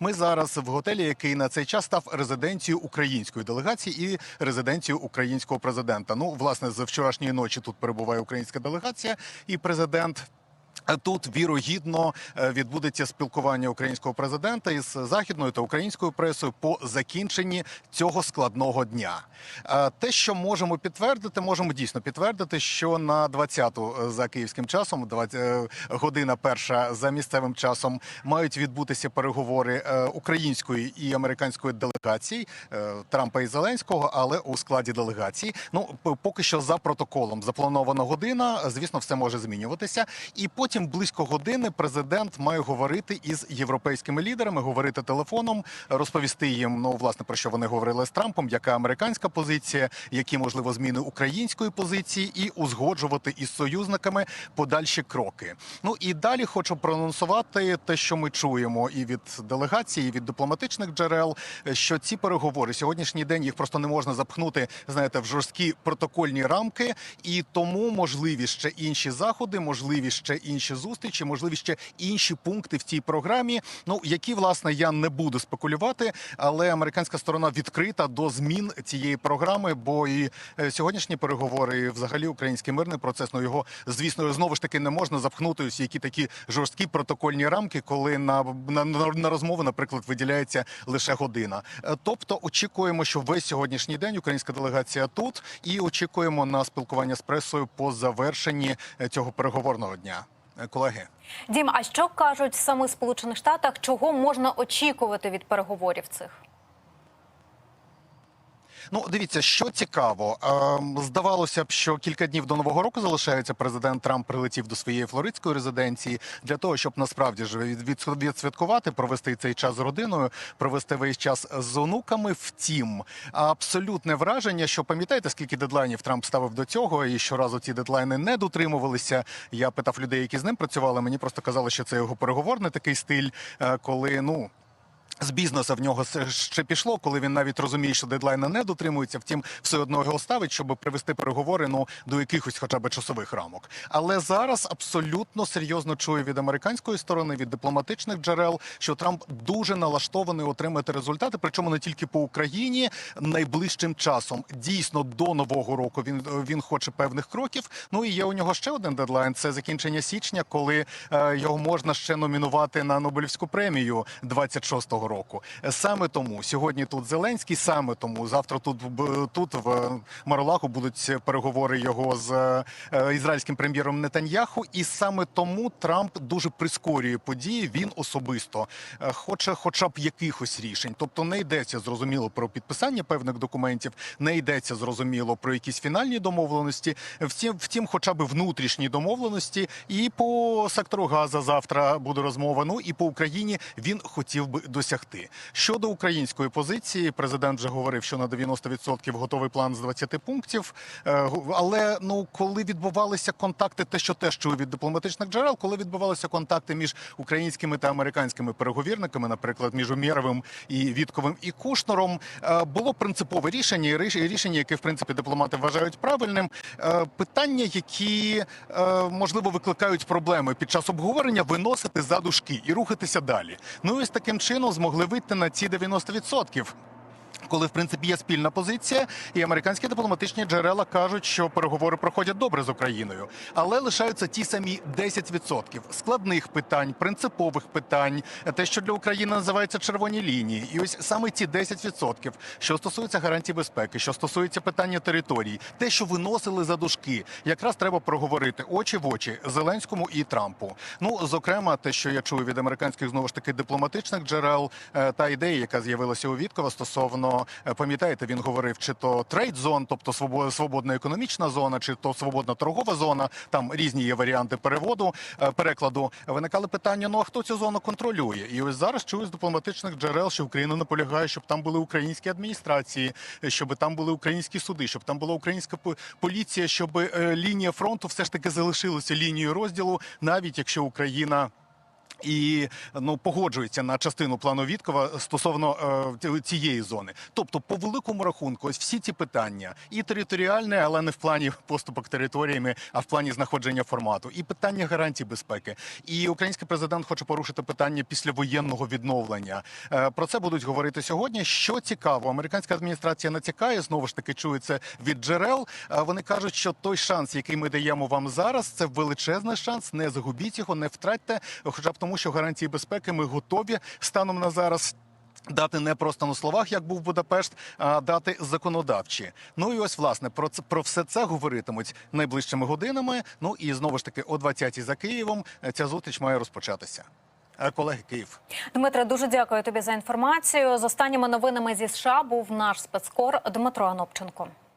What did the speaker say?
Ми зараз в готелі, який на цей час став резиденцією української делегації і резиденцією українського президента. Ну, власне, з вчорашньої ночі тут перебуває українська делегація і президент. Тут вірогідно е, відбудеться спілкування українського президента із західною та українською пресою по закінченні цього складного дня. Е, Те, що можемо підтвердити, можемо дійсно підтвердити, що на 20-ту за київським часом, 20, е, година перша за місцевим часом, мають відбутися переговори е, української і американської делегацій е, Трампа і Зеленського, але у складі делегації. Ну поки що за протоколом запланована година. Звісно, все може змінюватися. І потім близько години президент має говорити із європейськими лідерами, говорити телефоном, розповісти їм ну власне про що вони говорили з Трампом, яка американська позиція, які можливо зміни української позиції, і узгоджувати із союзниками подальші кроки. Ну і далі хочу проанонсувати те, що ми чуємо і від делегації, і від дипломатичних джерел, що ці переговори сьогоднішній день їх просто не можна запхнути, знаєте, в жорсткі протокольні рамки, і тому можливі ще інші заходи, можливі ще інші зустрічі, можливі ще інші пункти в цій програмі. Ну які власне я не буду спекулювати, але американська сторона відкрита до змін цієї програми. Бо і е, сьогоднішні переговори, і взагалі український мирний процес, ну його звісно знову ж таки не можна запхнути ось які такі жорсткі протокольні рамки, коли на, на, на, розмову, наприклад, виділяється лише година. Е, Тобто очікуємо, що весь сьогоднішній день українська делегація тут, і очікуємо на спілкування з пресою по завершенні е, цього переговорного дня. Е, Колеги. Дім, а що кажуть в Сполучених Штатах? Чого можна очікувати від переговорів цих? Ну, дивіться, що цікаво. Ем, здавалося б, що кілька днів до нового року залишається. Президент Трамп прилетів до своєї флоридської резиденції для того, щоб насправді ж від, від, відсвяткувати, провести цей час з родиною, провести весь час з онуками. Втім, абсолютне враження, що пам'ятаєте, скільки дедлайнів Трамп ставив до цього, і щоразу ці дедлайни не дотримувалися. Я питав людей, які з ним працювали. Мені просто казали, що це його переговорний такий стиль, е, коли ну. З бізнесу в нього ще пішло, коли він навіть розуміє, що дедлайни не дотримуються. Втім, все одно його ставить, щоб привести переговори ну до якихось, хоча б часових рамок. Але зараз абсолютно серйозно чую від американської сторони, від дипломатичних джерел, що Трамп дуже налаштований отримати результати, причому не тільки по Україні найближчим часом. Дійсно, до нового року він він хоче певних кроків. Ну і є у нього ще один дедлайн: це закінчення січня, коли е, його можна ще номінувати на Нобелівську премію 26-го року. Саме тому сьогодні тут Зеленський, саме тому завтра тут тут в Маролаху будуть переговори його з е, ізраїльським прем'єром Нетаньяху, і саме тому Трамп дуже прискорює події. Він особисто е, хоче, хоча б якихось рішень. Тобто не йдеться зрозуміло про підписання певних документів, не йдеться зрозуміло про якісь фінальні домовленості. Втім, втім, хоча б внутрішні домовленості. І по сектору Газа завтра буде розмова. Ну і по Україні він хотів би досягти. Щодо української позиції, президент вже говорив, що на 90% готовий план з 20 пунктів. Е, Але ну коли відбувалися контакти, те, що теж чую від дипломатичних джерел, коли відбувалися контакти між українськими та американськими переговірниками, наприклад, між Умєровим і Вітковим і Кушнером, е, було принципове рішення, і ріш- рішення, яке в принципі дипломати вважають правильним. Е, Питання, які можливо викликають проблеми під час обговорення, виносити за дужки і рухатися далі. Ну і ось таким чином змогли вийти на ці 90%. Коли в принципі є спільна позиція, і американські дипломатичні джерела кажуть, що переговори проходять добре з Україною, але лишаються ті самі 10% складних питань, принципових питань, те, що для України називається червоні лінії, і ось саме ці 10%, що стосується гарантій безпеки, що стосується питання територій, те, що виносили за дужки, якраз треба проговорити очі в очі Зеленському і Трампу. Ну зокрема, те, що я чую від американських знову ж таки дипломатичних джерел, е, та ідея, яка з'явилася у Віткова стосовно е, пам'ятаєте, він говорив, чи то трейд зон, тобто свобо- свободна економічна зона, чи то свободна торгова зона. Там різні є варіанти переводу е, перекладу. Виникали питання: ну а хто цю зону контролює? І ось зараз чую з дипломатичних джерел, що Україна наполягає, щоб там були українські адміністрації, щоб там були українські суди, щоб там була українська поліція, щоб е, лінія фронту все ж таки залишилася лінією розділу, навіть якщо Україна І ну погоджується на частину плану Віткова стосовно е, цієї зони. Тобто, по великому рахунку, ось всі ці питання і територіальне, але не в плані поступок територіями, а в плані знаходження формату, і питання гарантій безпеки. І український президент хоче порушити питання післявоєнного відновлення. Е, про це будуть говорити сьогодні. Що цікаво, американська адміністрація натякає знову ж таки чує це від джерел. Е, вони кажуть, що той шанс, який ми даємо вам зараз, це величезний шанс. Не загубіть його, не втратьте, хоча б тому, що гарантії безпеки ми готові станом на зараз. Дати не просто на словах, як був Будапешт, а дати законодавчі. Ну і ось власне про це про все це говоритимуть найближчими годинами. Ну і знову ж таки о 20-й за Києвом е, ця зустріч має розпочатися. Е, Колеги, Київ. Дмитре, дуже дякую тобі за інформацію. З останніми новинами зі США був наш спецкор Дмитро Анопченко.